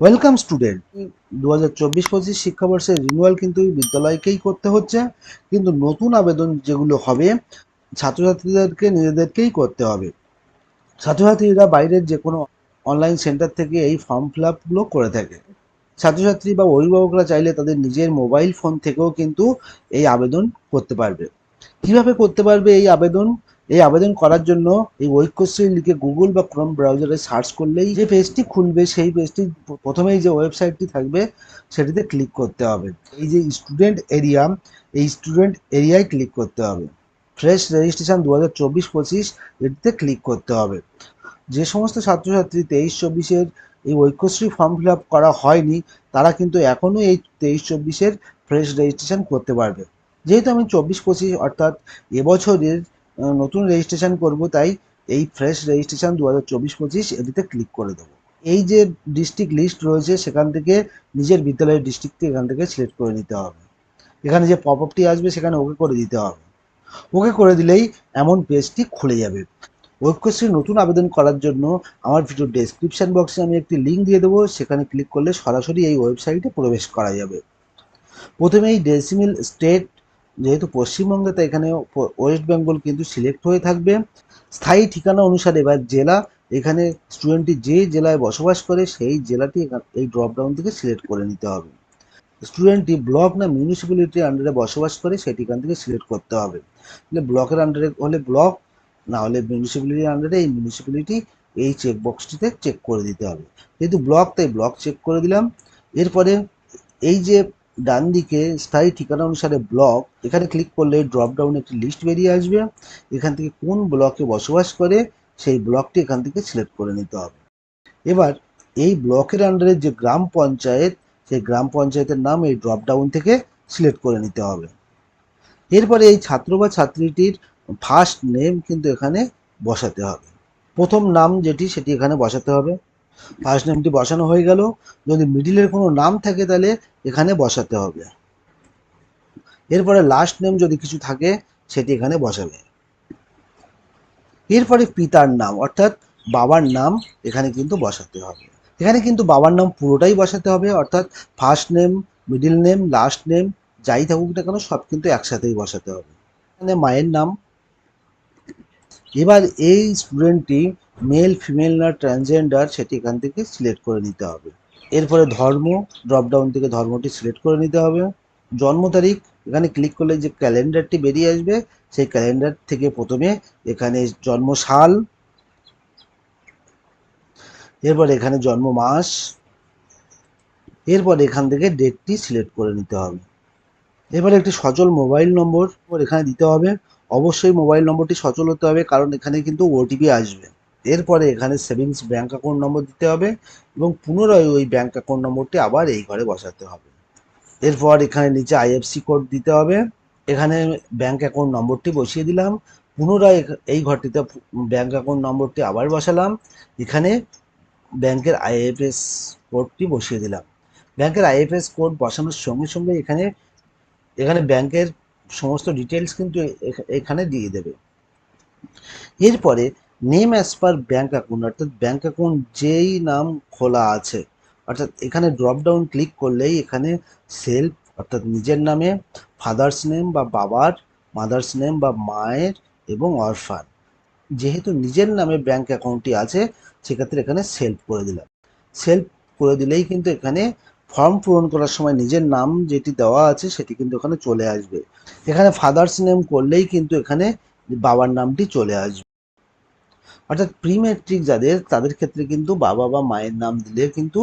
Welcome student দু হাজার চব্বিশ পঁচিশ শিক্ষাবর্ষের রিনুয়াল কিন্তু বিদ্যালয়কেই করতে হচ্ছে। কিন্তু নতুন আবেদন যেগুলো হবে, ছাত্রছাত্রীদেরকে নিজেদেরকেই করতে হবে। ছাত্রছাত্রীরা বাইরের যে কোনো অনলাইন সেন্টার থেকে এই ফর্ম ফিল আপগুলো করে থাকে। ছাত্রছাত্রী বা অভিভাবকরা চাইলে তাদের নিজের মোবাইল ফোন থেকেও কিন্তু এই আবেদন করতে পারবে। কীভাবে করতে পারবে এই আবেদন? এই আবেদন করার জন্য এই ঐক্যশ্রী লিখে গুগল বা ক্রোম ব্রাউজারে সার্চ করলেই যে পেজটি খুলবে, সেই পেজটি প্রথমেই যে ওয়েবসাইটটি থাকবে, সেটিতে ক্লিক করতে হবে। এই যে স্টুডেন্ট এরিয়া এই স্টুডেন্ট এরিয়ায় ক্লিক করতে হবে। ফ্রেশ রেজিস্ট্রেশন দু হাজার চব্বিশ পঁচিশ, এটিতে ক্লিক করতে হবে। যে সমস্ত ছাত্রছাত্রী তেইশ চব্বিশের এই ঐক্যশ্রী ফর্ম ফিল আপ করা হয়নি, তারা কিন্তু এখনও এই তেইশ চব্বিশের ফ্রেশ রেজিস্ট্রেশন করতে পারবে। যেহেতু আমি চব্বিশ পঁচিশ অর্থাৎ এবছরের নতুন রেজিস্ট্রেশন করব, তাই এই ফ্রেশ রেজিস্ট্রেশন দু হাজার চব্বিশ পঁচিশ এটিতে ক্লিক করে দেবো। এই যে ডিস্ট্রিক্ট লিস্ট রয়েছে, সেখান থেকে নিজের বিদ্যালয়ের ডিস্ট্রিক্টটি এখান থেকে সিলেক্ট করে নিতে হবে। এখানে যে পপ আপটি আসবে, সেখানে ওকে করে দিতে হবে। ওকে করে দিলেই এমন পেজটি খুলে যাবে। ঐক্যশ্রী নতুন আবেদন করার জন্য আমার ভিডিও ডেসক্রিপশন বক্সে আমি একটি লিঙ্ক দিয়ে দেবো। সেখানে ক্লিক করলে সরাসরি এই ওয়েবসাইটে প্রবেশ করা যাবে। প্রথমে এই ডেসিমিল স্টেট যেহেতু পশ্চিমবঙ্গে তো এখানে ওয়েস্ট বেঙ্গল কিন্তু সিলেক্ট হয়ে থাকবে। স্থায়ী ঠিকানা অনুসারে এবার জেলা, এখানে স্টুডেন্টটি যে জেলায় বসবাস করে সেই জেলাটি এই ড্রপডাউন থেকে সিলেক্ট করে নিতে হবে। স্টুডেন্টটি ব্লক না মিউনিসিপ্যালিটির আন্ডারে বসবাস করে সেটি এখান থেকে সিলেক্ট করতে হবে। তাহলে ব্লকের আন্ডারে হলে ব্লক না হলে মিউনিসিপ্যালিটির আন্ডারে এই মিউনিসিপ্যালিটি এই চেক বক্সটিতে চেক করে দিতে হবে। যেহেতু ব্লক তাই ব্লক চেক করে দিলাম। এরপরে এই যে ডান দিকে স্থায়ী ঠিকানা অনুসারে ব্লক, এখানে ক্লিক করলে ড্রপ ডাউন একটি লিস্ট বেরিয়ে আসবে। এখান থেকে কোন ব্লকে বসবাস করে, সেই ব্লকটি এখান থেকে সিলেক্ট করে নিতে হবে। এবার এই ব্লকের আন্ডারে যে গ্রাম পঞ্চায়েত, সেই গ্রাম পঞ্চায়েতের নাম এই ড্রপ ডাউন থেকে সিলেক্ট করে নিতে হবে। এরপরে এই ছাত্র বা ছাত্রীটির ফার্স্ট নেম কিন্তু এখানে বসাতে হবে। প্রথম নাম যেটি, সেটি এখানে বসাতে হবে। ফার্স্ট নেমটি বসানো হয়ে গেল। যদি মিডিলের কোনো নাম থাকে তাহলে এখানে বসাতে হবে। এরপরে লাস্ট নেম যদি কিছু থাকে, সেটি এখানে বসাবে। এরপরে পিতার নাম, অর্থাৎ বাবার নাম এখানে কিন্তু বসাতে হবে। এখানে কিন্তু বাবার নাম পুরোটাই বসাতে হবে, অর্থাৎ first name middle name last name যাই থাকুক না কেন, সব কিন্তু একসাথেই বসাতে হবে। এখানে মায়ের নাম। এবার এই স্টুডেন্টটি মেল ফিমেল না ট্রান্সজেন্ডার সেটি এখান থেকে সিলেক্ট করে নিতে হবে। এরপরে ধর্ম ড্রপডাউন থেকে ধর্মটি সিলেক্ট করে নিতে হবে। জন্ম তারিখ, এখানে ক্লিক করলে যে ক্যালেন্ডারটি বেরিয়ে আসবে, সেই ক্যালেন্ডার থেকে প্রথমে এখানে জন্ম সাল এরপর এখানে জন্ম মাস এরপর এখান থেকে ডেটটি সিলেক্ট করে নিতে হবে। এবার একটি সচল মোবাইল নম্বর এখানে দিতে হবে। অবশ্যই মোবাইল নম্বরটি সচল হতে হবে, কারণ এখানে কিন্তু ওটিপি আসবে। এরপরে এখানে সেভিংস ব্যাঙ্ক অ্যাকাউন্ট নম্বর দিতে হবে এবং পুনরায় ওই ব্যাঙ্ক অ্যাকাউন্ট নম্বরটি আবার এই ঘরে বসাতে হবে। এরপর এখানে নিচে আইএফসি কোড দিতে হবে। এখানে ব্যাঙ্ক অ্যাকাউন্ট নম্বরটি বসিয়ে দিলাম। পুনরায় এই ঘরটিতে ব্যাঙ্ক অ্যাকাউন্ট নম্বরটি আবার বসালাম। এখানে ব্যাংকের আইএফএস কোডটি বসিয়ে দিলাম। ব্যাংকের আইএফএস কোড বসানোর সঙ্গে সঙ্গে এখানে এখানে ব্যাংকের সমস্ত ডিটেলস কিন্তু এখ- এখানে দিয়ে দেবে। এরপরে name as per bank account অর্থাৎ ব্যাঙ্ক অ্যাকাউন্ট যেই নাম খোলা আছে, অর্থাৎ এখানে ড্রপ ডাউন ক্লিক করলেই এখানে সেলফ অর্থাৎ নিজের নামে ফাদার্স নেম বা বাবার মাদার্স নেম বা মায়ের এবং অরফান যেহেতু নিজের নামে ব্যাঙ্ক অ্যাকাউন্টটি আছে, সেক্ষেত্রে এখানে সেলফ করে দিলাম। সেলফ করে দিলেই কিন্তু এখানে ফর্ম পূরণ করার সময় নিজের নাম যেটি দেওয়া আছে, সেটি কিন্তু এখানে চলে আসবে। এখানে ফাদার্স নেম করলেই কিন্তু এখানে বাবার নামটি চলে আসবে। অর্থাৎ প্রি মেট্রিক যাদের, তাদের ক্ষেত্রে কিন্তু বাবা বা মায়ের নাম দিলে কিন্তু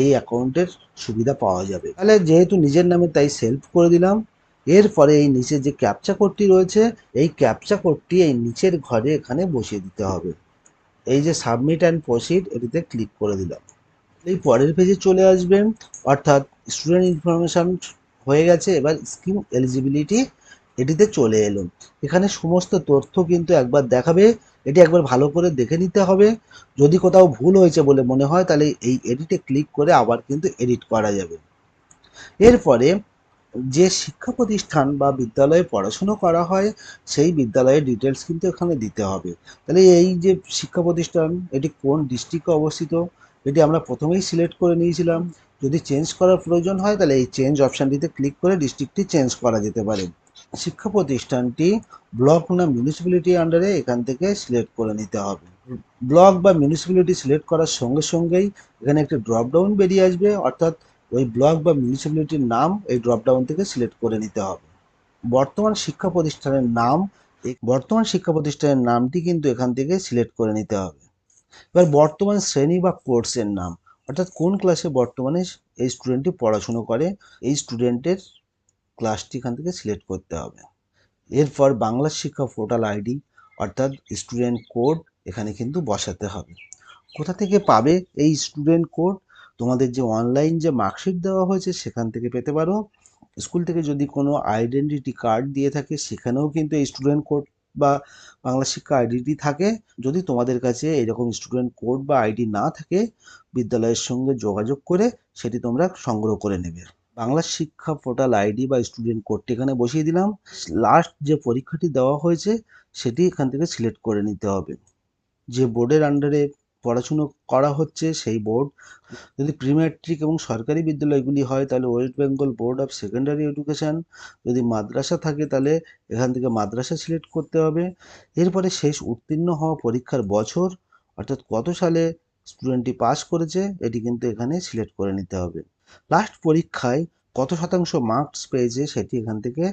এই অ্যাকাউন্টের সুবিধা পাওয়া যাবে। তাহলে যেহেতু নিজের নামে তাই সেলফ করে দিলাম এরপরে এই নিচে যে ক্যাপচা কোডটি রয়েছে, এই ক্যাপচা কোডটি এই নিচের ঘরে এখানে বসিয়ে দিতে হবে। এই যে সাবমিট অ্যান্ড প্রসিড এটিতে ক্লিক করে দিলাম। এই পরের পেজে চলে আসবেন, অর্থাৎ স্টুডেন্ট ইনফরমেশন হয়ে গেছে, এবার স্কিম এলিজিবিলিটি এটিতে চলে এলো। এখানে সমস্ত তথ্য কিন্তু একবার দেখাবে এটি একবার ভালো করে দেখে নিতে হবে। যদি কোথাও ভুল হয়েছে বলে মনে হয়, তাহলে এই এডিটে ক্লিক করে আবার কিন্তু এডিট করা যাবে। এরপরে যে শিক্ষা প্রতিষ্ঠান বা বিদ্যালয়ে পড়াশুনো করা হয়, সেই বিদ্যালয়ের ডিটেলস কিন্তু এখানে দিতে হবে। তাহলে এই যে শিক্ষা প্রতিষ্ঠান, এটি কোন ডিস্ট্রিক্টে অবস্থিত? এটি আমরা প্রথমেই সিলেক্ট করে নিয়েছিলাম। যদি চেঞ্জ করার প্রয়োজন হয়, তাহলে এই চেঞ্জ অপশানটিতে ক্লিক করে ডিস্ট্রিক্টটি চেঞ্জ করা যেতে পারে। শিক্ষা প্রতিষ্ঠানটি ব্লক না মিউনিসিপ্যালিটি আন্ডারে এখান থেকে সিলেক্ট করে নিতে হবে। ব্লক বা মিউনিসিপ্যালিটি সিলেক্ট করার সঙ্গে সঙ্গেই এখানে একটি ড্রপডাউন বেরিয়ে আসবে, অর্থাৎ ওই ব্লক বা মিউনিসিপ্যালিটির নাম এই ড্রপডাউন থেকে সিলেক্ট করে নিতে হবে। বর্তমান শিক্ষা প্রতিষ্ঠানের নাম বর্তমান শিক্ষা প্রতিষ্ঠানের নামটি কিন্তু এখান থেকে সিলেক্ট করে নিতে হবে। এবার বর্তমান শ্রেণি বা কোর্সের নাম, অর্থাৎ কোন ক্লাসে বর্তমানে এই স্টুডেন্টটি পড়াশুনো করে, এই স্টুডেন্টের ক্লাসটি এখান থেকে সিলেক্ট করতে হবে। এরপর বাংলা শিক্ষা পোর্টাল আইডি অর্থাৎ স্টুডেন্ট কোড এখানে কিন্তু বসাতে হবে। কোথা থেকে পাবে এই স্টুডেন্ট কোড তোমাদের যে অনলাইন যে মার্কশিট দেওয়া হয়েছে সেখান থেকে পেতে পারো। স্কুল থেকে যদি কোনো আইডেন্টিটি কার্ড দিয়ে থাকে সেখানেও কিন্তু এই স্টুডেন্ট কোড বা বাংলা শিক্ষা আইডিটি থাকে। যদি তোমাদের কাছে এরকম স্টুডেন্ট কোড বা আইডি না থাকে, বিদ্যালয়ের সঙ্গে যোগাযোগ করে সেটি তোমরা সংগ্রহ করে নেবে। বাংলা শিক্ষা পোর্টাল আইডি বা স্টুডেন্ট কোডটি এখানে বসিয়ে দিলাম। লাস্ট যে পরীক্ষাটি দেওয়া হয়েছে, সেটি এখান থেকে সিলেক্ট করে নিতে হবে। যে বোর্ডের আন্ডারে পড়াশুনো করা হচ্ছে, সেই বোর্ড যদি প্রি ম্যাট্রিক এবং সরকারি বিদ্যালয়গুলি হয়, তাহলে West Bengal board of secondary education যদি মাদ্রাসা থাকে, তাহলে এখান থেকে মাদ্রাসা সিলেক্ট করতে হবে। এরপরে শেষ উত্তীর্ণ হওয়া পরীক্ষার বছর, অর্থাৎ কত সালে স্টুডেন্টটি পাস করেছে, এটি কিন্তু এখানে সিলেক্ট করে নিতে হবে। লাস্ট পরীক্ষায় কত শতাংশ মার্কস পেয়েছে সেটি এখান থেকে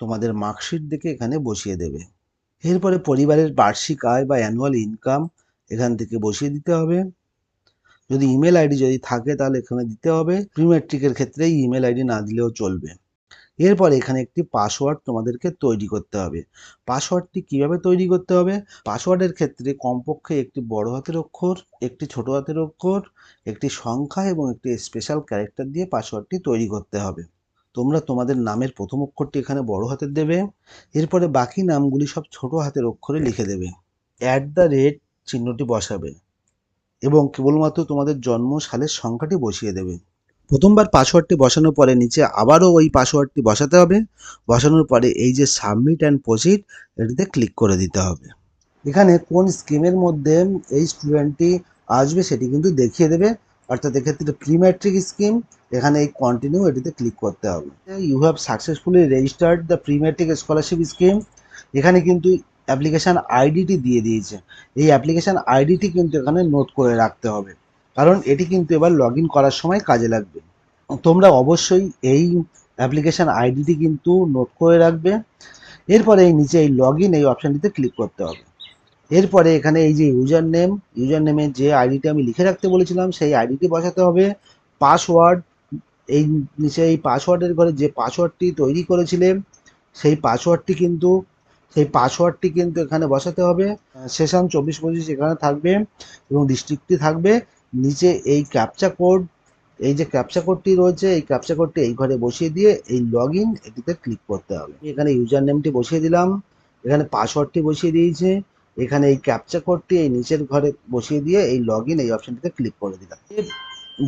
তোমাদের মার্কশিট দেখে এখানে বসিয়ে দেবে। এরপরে পরিবারের বার্ষিক আয় বা অ্যানুয়াল ইনকাম এখান থেকে বসিয়ে দিতে হবে। যদি ইমেল আইডি যদি থাকে তাহলে এখানে দিতে হবে। প্রিমেট্রিকের ক্ষেত্রে ইমেল আইডি না দিলেও চলবে। এরপর এখানে একটি পাসওয়ার্ড তোমাদেরকে তৈরি করতে হবে। পাসওয়ার্ডটি কীভাবে তৈরি করতে হবে? পাসওয়ার্ডের ক্ষেত্রে কমপক্ষে একটি বড় হাতের অক্ষর, একটি ছোট হাতের অক্ষর, একটি সংখ্যা এবং একটি স্পেশাল ক্যারেক্টার দিয়ে পাসওয়ার্ডটি তৈরি করতে হবে। তোমরা তোমাদের নামের প্রথম অক্ষরটি এখানে বড় হাতের দেবে, এরপরে বাকি নামগুলি সব ছোট হাতের অক্ষরে লিখে দেবে। অ্যাট দ্য রেট চিহ্নটি বসাবে এবং কেবলমাত্র তোমাদের জন্ম সালের সংখ্যাটি বসিয়ে দেবে। প্রথমবার পাসওয়ার্ডটি বসানোর পরে নিচে আবারও ওই পাসওয়ার্ডটি বসাতে হবে। বসানোর পরে এই যে সাবমিট অ্যান্ড প্রসিড এটিতে ক্লিক করে দিতে হবে। এখানে কোন স্কিমের মধ্যে এই স্টুডেন্টটি আসবে সেটি কিন্তু দেখিয়ে দেবে। অর্থাৎ এক্ষেত্রে প্রি ম্যাট্রিক স্কিম এখানে এই কন্টিনিউ এটিতে ক্লিক করতে হবে। You have successfully registered the pre matric scholarship scheme এখানে কিন্তু অ্যাপ্লিকেশান আইডিটি দিয়ে দিয়েছে। এই অ্যাপ্লিকেশান আইডিটি কিন্তু এখানে নোট করে রাখতে হবে। কারণ এটি কিন্তু এবার লগ করার সময় কাজে লাগবে। তোমরা অবশ্যই এই অ্যাপ্লিকেশান আইডিটি কিন্তু নোট করে রাখবে। এরপরে এই নিচে এই লগ এই অপশানটিতে ক্লিক করতে হবে। এরপরে এখানে এই যে ইউজার নেম ইউজার নেমে যে আইডিটি আমি লিখে রাখতে বলেছিলাম, সেই আইডিটি বসাতে হবে। পাসওয়ার্ড এই নিচে এই পাসওয়ার্ডের ঘরে যে পাসওয়ার্ডটি তৈরি করেছিলে, সেই পাসওয়ার্ডটি কিন্তু, সেই পাসওয়ার্ডটি কিন্তু এখানে বসাতে হবে। সেশন চব্বিশ পঁচিশ এখানে থাকবে এবং ডিস্ট্রিক্টটি থাকবে। নিচে এই ক্যাপচা কোড এই যে ক্যাপচা কোডটি রয়েছে, এই ক্যাপচা কোডটি এই ঘরে বসিয়ে দিয়ে এই লগ ইন এটিতে ক্লিক করতে হবে। এখানে ইউজার নেমটি বসিয়ে দিলাম, এখানে পাসওয়ার্ডটি বসিয়ে দিয়েছে, এখানে এই ক্যাপচা কোডটি এই নিচের ঘরে বসিয়ে দিয়ে এই লগ ইন এই অপশনটিতে ক্লিক করে দিলাম।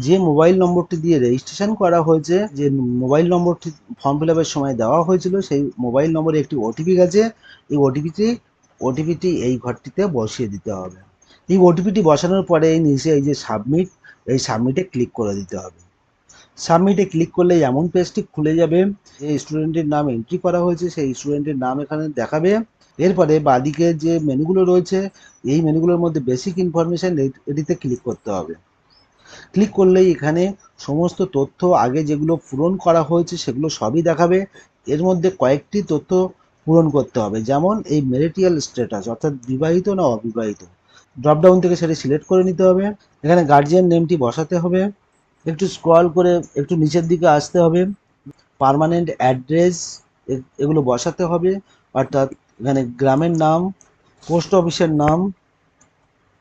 যে মোবাইল নম্বরটি দিয়ে রেজিস্ট্রেশন করা হয়েছে, যে মোবাইল নম্বরটি ফর্ম ফিল আপের সময় দেওয়া হয়েছিল, সেই মোবাইল নম্বরে একটি ওটিপি গেছে, এই ওটিপিটি ওটিপিটি এই ঘরটিতে বসিয়ে দিতে হবে। এই ওটিপিটি বসানোর পরে এই নিচে এই যে সাবমিট এই সাবমিটে ক্লিক করে দিতে হবে। সাবমিটে ক্লিক করলে এমন পেজটি খুলে যাবে যে স্টুডেন্টের নাম এন্ট্রি করা হয়েছে, সেই স্টুডেন্টের নাম এখানে দেখাবে। এরপরে বাদিকে যে মেনুগুলো রয়েছে, এই মেনুগুলোর মধ্যে বেসিক ইনফরমেশান এটিতে ক্লিক করতে হবে। ক্লিক করলেই এখানে সমস্ত তথ্য, আগে যেগুলো পূরণ করা হয়েছে সেগুলো সবই দেখাবে। এর মধ্যে কয়েকটি তথ্য পূরণ করতে হবে, যেমন এই মেরিটিয়াল স্ট্যাটাস অর্থাৎ বিবাহিত না অবিবাহিত। ড্রপডাউন থেকে সেটি সিলেক্ট করে নিতে হবে। এখানে গার্জিয়ান নেমটি বসাতে হবে। একটু স্ক্রল করে একটু নিচের দিকে আসতে হবে। পার্মানেন্ট অ্যাড্রেস এগুলো বসাতে হবে। অর্থাৎ এখানে গ্রামের নাম পোস্ট অফিসের নাম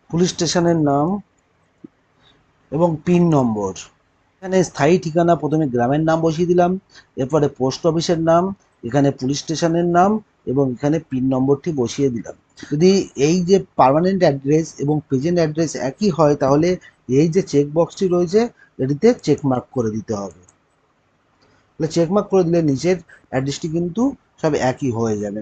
পুলিশ স্টেশনের নাম এবং পিন নম্বর। এখানে স্থায়ী ঠিকানা প্রথমে গ্রামের নাম বসিয়ে দিলাম। এরপরে পোস্ট অফিসের নাম, এখানে পুলিশ স্টেশনের নাম এবং এখানে পিন নম্বরটি বসিয়ে দিলাম। যদি এই যে পার্মানেন্ট অ্যাড্রেস এবং প্রেজেন্ট অ্যাড্রেস একই হয়, তাহলে এই যে চেক বক্সটি রয়েছে, এটিতে চেক মার্ক করে দিতে হবে। তাহলে চেক মার্ক করে দিলে নিচের অ্যাড্রেসটি কিন্তু সব একই হয়ে যাবে।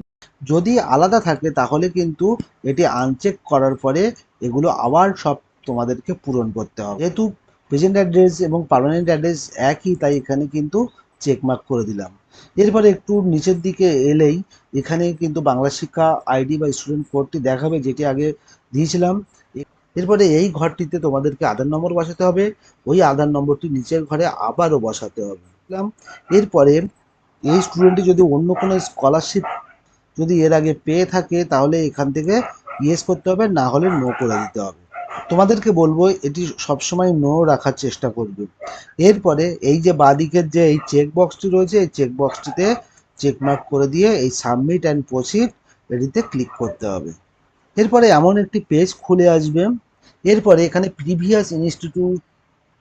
যদি আলাদা থাকে, তাহলে কিন্তু এটি আনচেক করার পরে এগুলো আবার সব তোমাদেরকে পূরণ করতে হবে। যেহেতু প্রেজেন্ট অ্যাড্রেস এবং পার্মানেন্ট অ্যাড্রেস একই, তাই এখানে কিন্তু চেকমার্ক করে দিলাম। এরপরে একটু নিচের দিকে এলেই এখানে কিন্তু বাংলা শিক্ষা আইডি বা স্টুডেন্ট কোডটি দেখাবে, যেটি আগে দিয়েছিলাম। এরপরে এই ঘরটিতে তোমাদেরকে আধার নম্বর বসাতে হবে। ওই আধার নম্বরটি নিচের ঘরে আবারও বসাতে হবে। এরপরে এই স্টুডেন্টটি যদি অন্য কোনো স্কলারশিপ যদি এর আগে পেয়ে থাকে, তাহলে এখান থেকে ইয়েস করতে হবে, না হলে নো করে দিতে হবে। তোমাদেরকে বলব, এটি সবসময় নো রাখার চেষ্টা করবে। এরপরে এই যে বাদিকের যে এই চেক বক্সটি রয়েছে, এই চেক বক্সটিতে চেকমার্ক করে দিয়ে এই সাবমিট অ্যান্ড প্রসিড এটিতে ক্লিক করতে হবে। এরপরে এমন একটি পেজ খুলে আসবে। এরপরে এখানে প্রিভিয়াস ইনস্টিটিউট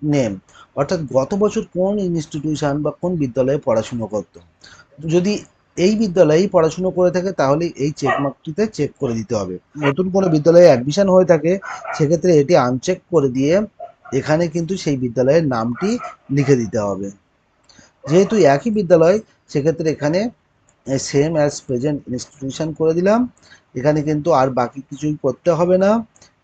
নেম অর্থাৎ গত বছর কোন ইনস্টিটিউশন বা কোন বিদ্যালয়ে পড়াশুনো করতো। যদি এই বিদ্যালয়েই পড়াশুনো করে থাকে তাহলে এই চেকমার্কটিতে চেক করে দিতে হবে। নতুন কোনো বিদ্যালয়ে অ্যাডমিশন হয়ে থাকে, সেক্ষেত্রে এটি আনচেক করে দিয়ে এখানে কিন্তু সেই বিদ্যালয়ের নামটি লিখে দিতে হবে। যেহেতু একই বিদ্যালয়, সেক্ষেত্রে এখানে সেম অ্যাজ প্রেজেন্ট ইনস্টিটিউশন করে দিলাম। এখানে কিন্তু আর বাকি কিছুই করতে হবে না।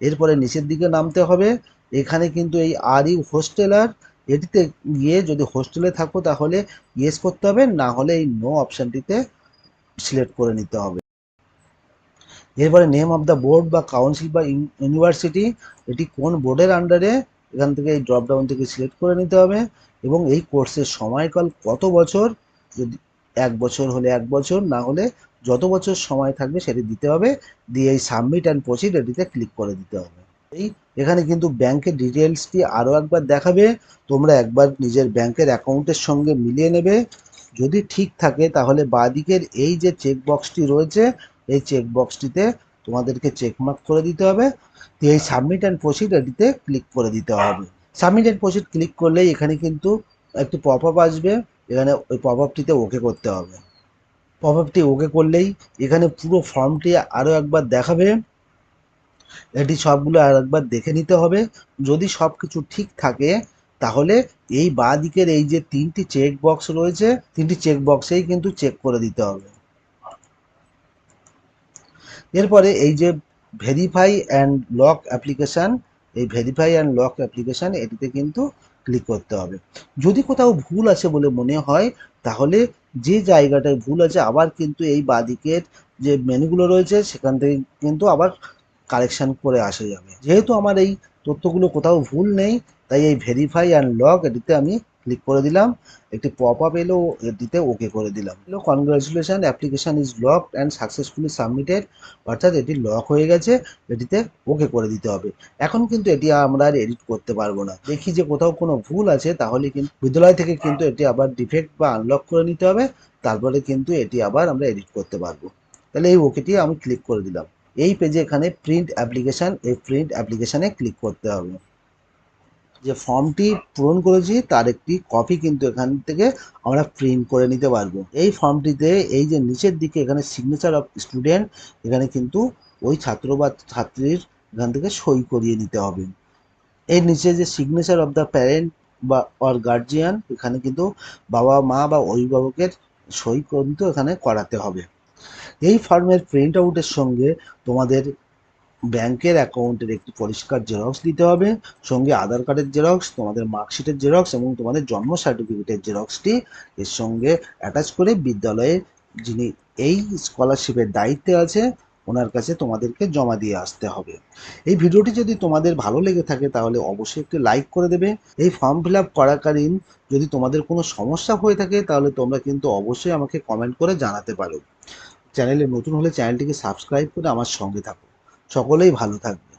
এরপরে নিচের দিকে নামতে হবে। এখানে কিন্তু এই আর ইউ হোস্টেলার এটিতে গিয়ে যদি হোস্টেলে থাকো তাহলে ইয়েস করতে হবে, না হলে এই নো অপশানটিতে সিলেক্ট করে নিতে হবে। এরপরে নেম অফ দ্য বোর্ড বা কাউন্সিল বা ইউনিভার্সিটি এটি কোন বোর্ডের আন্ডারে এখান থেকে এই ড্রপডাউন থেকে সিলেক্ট করে নিতে হবে এবং এই কোর্সের সময়কাল কত বছর, যদি এক বছর হলে এক বছর, না হলে যত বছর সময় থাকবে সেটি দিতে হবে, দিয়ে এই সাবমিট অ্যান্ড প্রসিড এটিতে ক্লিক করে দিতে হবে। এই এখানে কিন্তু ব্যাংকের ডিটেলসটি আরও একবার দেখাবে। তোমরা একবার নিজের ব্যাংকের অ্যাকাউন্টের সঙ্গে মিলিয়ে নেবে। যদি ঠিক থাকে, তাহলে বাঁদিকের এই যে চেক বক্সটি রয়েছে, এই চেক বক্সটিতে তোমাদেরকে চেকমার্ক করে দিতে হবে। এই সাবমিট অ্যান্ড প্রসিড এটিতে ক্লিক করে দিতে হবে। সাবমিট অ্যান্ড প্রসিড ক্লিক করলেই এখানে কিন্তু একটি পপ আপ আসবে। এখানে ওই পপ আপটিতে ওকে করতে হবে। পপ আপটি ওকে করলেই এখানে পুরো ফর্মটি আরও একবার দেখাবে। এটি সবগুলো আর একবার দেখে নিতে হবে। যদি সব কিছু ঠিক থাকে, তাহলে এই বাঁ দিকের এই যে তিনটি চেক বক্স রয়েছে, তিনটি চেক বক্সেই কিন্তু চেক করে দিতে হবে। এরপরে এই যে ভেরিফাই অ্যান্ড লক অ্যাপ্লিকেশান এই ভেরিফাই অ্যান্ড লক অ্যাপ্লিকেশান এটিতে কিন্তু ক্লিক করতে হবে। যদি কোথাও ভুল আছে বলে মনে হয়, তাহলে যে জায়গাটায় ভুল আছে, আবার কিন্তু এই বাদিকের যে মেনুগুলো রয়েছে, সেখান থেকে কিন্তু আবার কারেকশান করে আসা যাবে যেহেতু আমার এই তথ্যগুলো কোথাও ভুল নেই, তাই এই ভেরিফাই অ্যান্ড লক এটিতে আমি ক্লিক করে দিলাম। একটি পপ আপ এলো, এটিতে ওকে করে দিলাম। এলো congratulation application is lock and successfully submitted অর্থাৎ এটি লক হয়ে গেছে, এটিতে ওকে করে দিতে হবে। এখন কিন্তু এটি আমরা আর এডিট করতে পারব না। দেখি যে কোথাও কোনো ভুল আছে, তাহলে কিন্তু বিদ্যালয় থেকে কিন্তু এটি আবার ডিফেক্ট বা আনলক করে নিতে হবে। তারপরে কিন্তু এটি আবার আমরা এডিট করতে পারব। তাহলে এই ওকেটি আমি ক্লিক করে দিলাম। এই পেজে এখানে প্রিন্ট অ্যাপ্লিকেশান এই প্রিন্ট অ্যাপ্লিকেশানে ক্লিক করতে হবে। যে ফর্মটি পূরণ করেছি, তার একটি কপি কিন্তু এখান থেকে আমরা প্রিন্ট করে নিতে পারব। এই ফর্মটিতে এই যে নিচের দিকে এখানে সিগনেচার অফ স্টুডেন্ট এখানে কিন্তু ওই ছাত্র বা ছাত্রীর এখান থেকে সই করিয়ে নিতে হবে। এর নিচে যে সিগনেচার অফ দ্য প্যারেন্ট বা অর গার্জিয়ান এখানে কিন্তু বাবা মা বা অভিভাবকের সই কিন্তু এখানে করাতে হবে। এই ফর্মের প্রিন্ট আউটের সঙ্গে তোমাদের ব্যাংকের অ্যাকাউন্টের একটি পরিষ্কার জেরক্স দিতে হবে, সঙ্গে আধার কার্ডের জেরক্স তোমাদের মার্কশিটের জেরক্স এবং তোমাদের জন্ম সার্টিফিকেটের জেরক্সটি এর সঙ্গে অ্যাটাচ করে বিদ্যালয়ের যিনি এই স্কলারশিপের দায়িত্বে আছে, ওনার কাছে তোমাদেরকে জমা দিয়ে আসতে হবে। এই ভিডিওটি যদি তোমাদের ভালো লেগে থাকে তাহলে অবশ্যই একটি লাইক করে দেবে। এই ফর্ম ফিল আপ করাকালীন যদি তোমাদের কোনো সমস্যা হয়ে থাকে তাহলে তোমরা কিন্তু অবশ্যই আমাকে কমেন্ট করে জানাতে পারো। চ্যানেলে নতুন হলে চ্যানেলটিকে সাবস্ক্রাইব করে আমার সঙ্গে থাকো সকলেই ভালো থাকবে